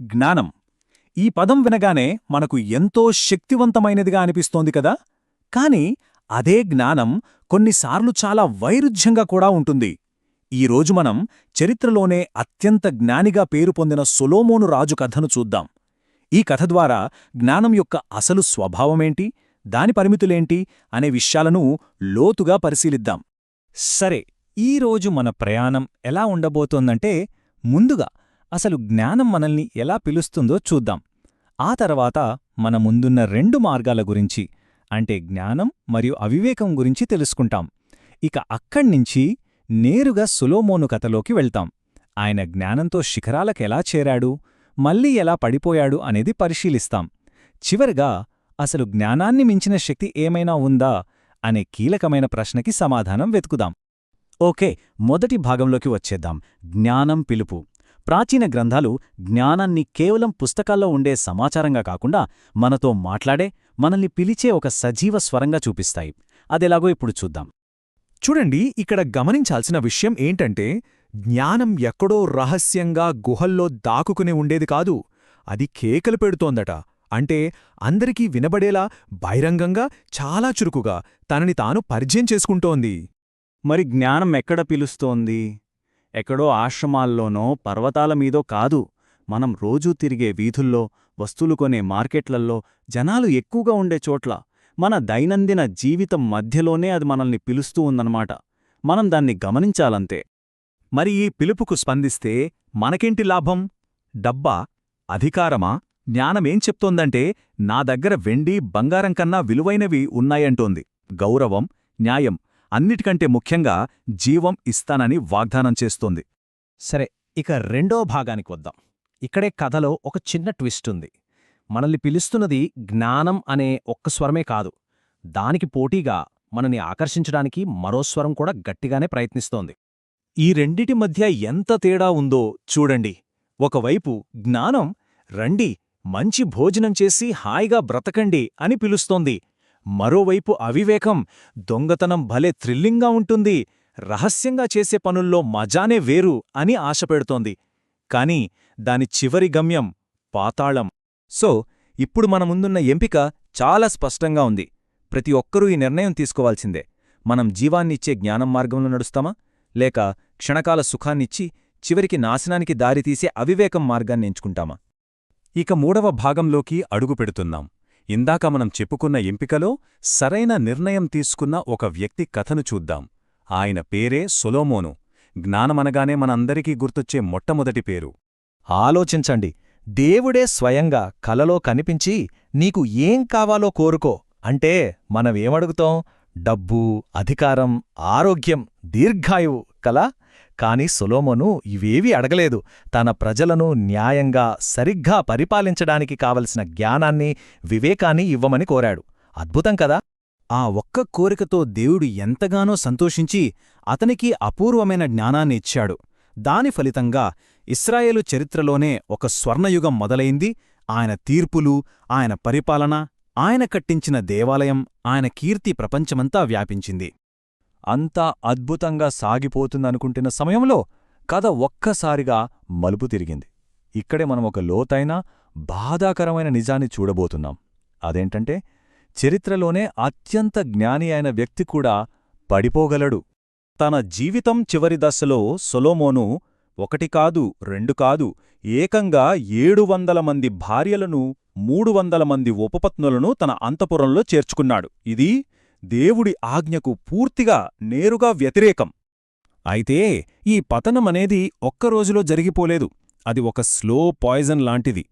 జ్ఞానం. ఈ పదం వినగానే మనకు ఎంతో శక్తివంతమైనదిగా అనిపిస్తోంది కదా? కాని అదే జ్ఞానం కొన్నిసార్లు చాలా వైరుధ్యంగా కూడా ఉంటుంది. ఈరోజు మనం చరిత్రలోనే అత్యంత జ్ఞానిగా పేరు పొందిన సొలోమోను రాజు కథను చూద్దాం. ఈ కథ ద్వారా జ్ఞానం యొక్క అసలు స్వభావమేంటి? దాని పరిమితులేంటి? అనే విషయాలను లోతుగా పరిశీలిద్దాం. సరే ఈరోజు మన ప్రయాణం ఎలా ఉండబోతోందంటే ముందుగా అసలు జ్ఞానం మనల్ని ఎలా పిలుస్తుందో చూద్దాం. ఆ తర్వాత మన ముందున్న రెండు మార్గాల గురించి అంటే జ్ఞానం మరియు అవివేకం గురించి తెలుసుకుంటాం. ఇక అక్కడ్నించి నేరుగా సులోమోను కథలోకి వెళ్తాం. ఆయన జ్ఞానంతో శిఖరాలకెలా చేరాడు మళ్ళీ ఎలా పడిపోయాడు అనేది పరిశీలిస్తాం. చివరగా అసలు జ్ఞానాన్ని మించిన శక్తి ఏమైనా ఉందా అనే కీలకమైన ప్రశ్నకి సమాధానం వెతుకుదాం. ఓకే మొదటి భాగంలోకి వచ్చేద్దాం. జ్ఞానం పిలుపు. ప్రాచీన గ్రంథాలు జ్ఞానాన్ని కేవలం పుస్తకాల్లో ఉండే సమాచారంగా కాకుండా మనతో మాట్లాడే మనల్ని పిలిచే ఒక సజీవ స్వరంగా చూపిస్తాయి. అదెలాగో ఇప్పుడు చూద్దాం. చూడండి ఇక్కడ గమనించాల్సిన విషయం ఏంటంటే జ్ఞానం ఎక్కడో రహస్యంగా గుహల్లో దాక్కుకుని ఉండేది కాదు. అది కేకలు పెడుతోందట. అంటే అందరికీ వినబడేలా బహిరంగంగా చాలా చురుకుగా తనని తాను పరిచయం చేసుకుంటోంది. మరి జ్ఞానం ఎక్కడ పిలుస్తోంది? ఎక్కడో ఆశ్రమాల్లోనో పర్వతాల మీదో కాదు. మనం రోజూ తిరిగే వీధుల్లో వస్తువులు కొనే మార్కెట్లల్లో జనాలు ఎక్కువగా ఉండే చోట్ల మన దైనందిన జీవితం మధ్యలోనే అది మనల్ని పిలుస్తూ ఉందన్నమాట. మనం దాన్ని గమనించాలంతే. మరి ఈ పిలుపుకు స్పందిస్తే మనకేంటి లాభం? డబ్బా? అధికారమా? జ్ఞానమేం చెప్తోందంటే నా దగ్గర వెండి బంగారం కన్నా విలువైనవి ఉన్నాయంటోంది. గౌరవం న్యాయం అన్నిటికంటే ముఖ్యంగా జీవం ఇస్తానని వాగ్దానం చేస్తోంది. సరే ఇక రెండో భాగానికి వద్దాం. ఇక్కడే కథలో ఒక చిన్న ట్విస్ట్ ఉంది. మనల్ని పిలుస్తున్నది జ్ఞానం అనే ఒక్క స్వరమే కాదు. దానికి పోటీగా మనని ఆకర్షించడానికి మరో స్వరం కూడా గట్టిగానే ప్రయత్నిస్తోంది. ఈ రెండిటి మధ్య ఎంత తేడా ఉందో చూడండి. ఒకవైపు జ్ఞానం రండి మంచి భోజనం చేసి హాయిగా బ్రతకండి అని పిలుస్తోంది. మరోవైపు అవివేకం దొంగతనం భలే థ్రిల్లింగ్గా ఉంటుంది. రహస్యంగా చేసే పనుల్లో మజానే వేరు అని ఆశపెడుతోంది కాని దాని చివరి గమ్యం పాతాళం. సో ఇప్పుడు మన ముందున్న ఎంపిక చాలా స్పష్టంగా ఉంది. ప్రతి ఒక్కరూ ఈ నిర్ణయం తీసుకోవాల్సిందే. మనం జీవాన్నిచ్చే జ్ఞానం మార్గంలో నడుస్తామా? లేక క్షణకాల సుఖాన్నిచ్చి చివరికి నాశనానికి దారితీసే అవివేకం మార్గాన్ని ఎంచుకుంటామా? ఇక మూడవ భాగంలోకి అడుగుపెడుతున్నాం ఇందాక మనం చెప్పుకున్న ఎంపికలో సరైన నిర్ణయం తీసుకున్న ఒక వ్యక్తి కథను చూద్దాం. ఆయన పేరే సొలోమోను. జ్ఞానమనగానే మనందరికీ గుర్తొచ్చే మొట్టమొదటి పేరు. ఆలోచించండి. దేవుడే స్వయంగా కలలో కనిపించి నీకు ఏం కావాలో కోరుకో అంటే మనమేమడుగుతాం? డబ్బు అధికారం ఆరోగ్యం దీర్ఘాయువు కలా. కాని సొలోమోను ఇవేవీ అడగలేదు. తన ప్రజలను న్యాయంగా సరిగ్గా పరిపాలించడానికి కావలసిన జ్ఞానాన్ని వివేకాన్ని ఇవ్వమని కోరాడు. అద్భుతం కదా! ఆ ఒక్క కోరికతో దేవుడు ఎంతగానో సంతోషించి అతనికి అపూర్వమైన జ్ఞానాన్ని ఇచ్చాడు. దాని ఫలితంగా ఇస్రాయేలు చరిత్రలోనే ఒక స్వర్ణయుగం మొదలైంది. ఆయన తీర్పులు ఆయన పరిపాలన ఆయన కట్టించిన దేవాలయం ఆయన కీర్తి ప్రపంచమంతా వ్యాపించింది. అంతా అద్భుతంగా సాగిపోతుందనుకుంటున్న సమయంలో కథ ఒక్కసారిగా మలుపు తిరిగింది. ఇక్కడే మనం ఒక లోతైన బాధాకరమైన నిజాన్ని చూడబోతున్నాం. అదేంటంటే చరిత్రలోనే అత్యంత జ్ఞాని అయిన వ్యక్తి కూడా పడిపోగలడు. తన జీవితం చివరి దశలో సొలోమోను ఒకటి కాదు రెండు కాదు ఏకంగా ఏడు వందల మంది భార్యలను మూడు వందల మంది ఉపపత్నులను తన అంతపురంలో చేర్చుకున్నాడు. ఇది దేవుడి ఆజ్ఞకు పూర్తిగా నేరుగా వ్యతిరేకం. అయితే ఈ పతనమనేది ఒక్కరోజులో జరిగిపోలేదు. అది ఒక స్లో పాయిజన్ లాంటిది.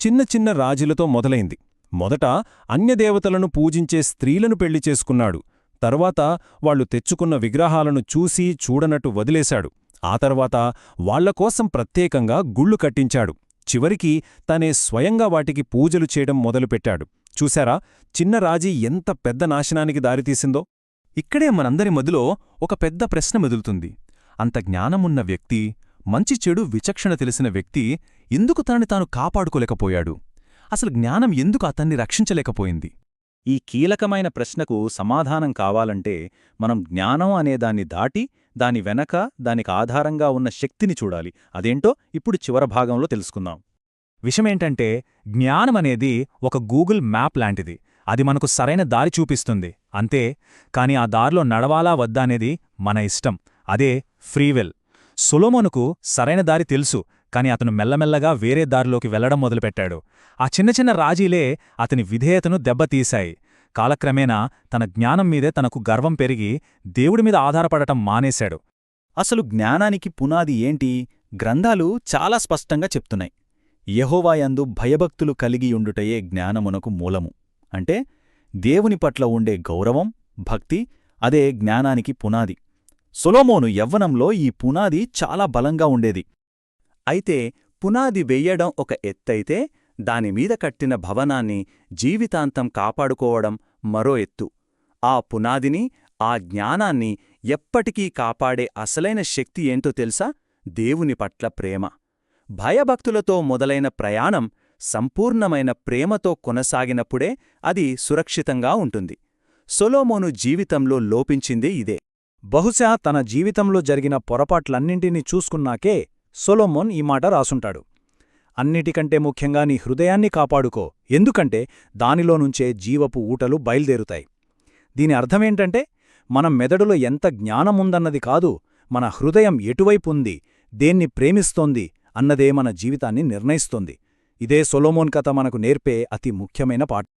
చిన్న చిన్న రాజులతో మొదలైంది. మొదట అన్యదేవతలను పూజించే స్త్రీలను పెళ్ళి చేసుకున్నాడు. తర్వాత వాళ్ళు తెచ్చుకున్న విగ్రహాలను చూసి చూడనట్టు వదిలేశాడు. ఆ తర్వాత వాళ్ళకోసం ప్రత్యేకంగా గుళ్ళు కట్టించాడు. చివరికి తనే స్వయంగా వాటికి పూజలు చేయడం మొదలుపెట్టాడు. చూశారా? చిన్న రాజీ ఎంత పెద్ద నాశనానికి దారితీసిందో? ఇక్కడే మనందరి మదిలో ఒక పెద్ద ప్రశ్న మెదులుతుంది. అంత జ్ఞానమున్న వ్యక్తి మంచి చెడు విచక్షణ తెలిసిన వ్యక్తి ఎందుకు తనని తాను కాపాడుకోలేకపోయాడు? అసలు జ్ఞానం ఎందుకు అతన్ని రక్షించలేకపోయింది? ఈ కీలకమైన ప్రశ్నకు సమాధానం కావాలంటే మనం జ్ఞానం అనేదాన్ని దాటి దాని వెనక దానికి ఆధారంగా ఉన్న శక్తిని చూడాలి. అదేంటో ఇప్పుడు చివర భాగంలో తెలుసుకుందాం. విషమేంటంటే జ్ఞానమనేది ఒక గూగుల్ మ్యాప్ లాంటిది. అది మనకు సరైన దారి చూపిస్తుంది. అంతే కాని ఆ దారిలో నడవాలా వద్దా అనేది మన ఇష్టం. అదే ఫ్రీవెల్. సొలోమోనుకు సరైన దారి తెలుసు. కాని అతను మెల్లమెల్లగా వేరే దారిలోకి వెళ్ళడం మొదలుపెట్టాడు. ఆ చిన్న చిన్న రాజీలే అతని విధేయతను దెబ్బతీశాయి. కాలక్రమేణా తన జ్ఞానం మీదే తనకు గర్వం పెరిగి దేవుడి మీద ఆధారపడటం మానేశాడు. అసలు జ్ఞానానికి పునాది ఏంటి? గ్రంథాలు చాలా స్పష్టంగా చెప్తున్నాయి. యహోవాయందు భయభక్తులు కలిగియుండుటయే జ్ఞానమునకు మూలము. అంటే దేవుని పట్ల ఉండే గౌరవం భక్తి అదే జ్ఞానానికి పునాది. సొలోమోను యవ్వనంలో ఈ పునాది చాలా బలంగా ఉండేది. అయితే పునాది వెయ్యడం ఒక ఎత్తైతే దానిమీద కట్టిన భవనాన్ని జీవితాంతం కాపాడుకోవడం మరో ఎత్తు. ఆ పునాదిని ఆ జ్ఞానాన్ని ఎప్పటికీ కాపాడే అసలైన శక్తి ఏంటో తెలుసా? దేవుని పట్ల ప్రేమ. భయభక్తులతో మొదలైన ప్రయాణం సంపూర్ణమైన ప్రేమతో కొనసాగినప్పుడే అది సురక్షితంగా ఉంటుంది. సొలోమోను జీవితంలో లోపించిందే ఇదే. బహుశా తన జీవితంలో జరిగిన పొరపాట్లన్నింటినీ చూసుకున్నాకే సొలోమోన్ ఈ మాట రాసుంటాడు. అన్నిటికంటే ముఖ్యంగా నీ హృదయాన్ని కాపాడుకో. ఎందుకంటే దానిలో నుంచే జీవపు ఊటలు బయల్దేరుతాయి. దీని అర్థమేంటంటే మనం మెదడులో ఎంత జ్ఞానముందన్నది కాదు మన హృదయం ఎటువైపుంది దేన్ని ప్రేమిస్తోంది అన్నదే మన జీవితాన్ని నిర్ణయిస్తోంది. ఇదే సొలోమోన్ కథ మనకు నేర్పే అతి ముఖ్యమైన పాఠం.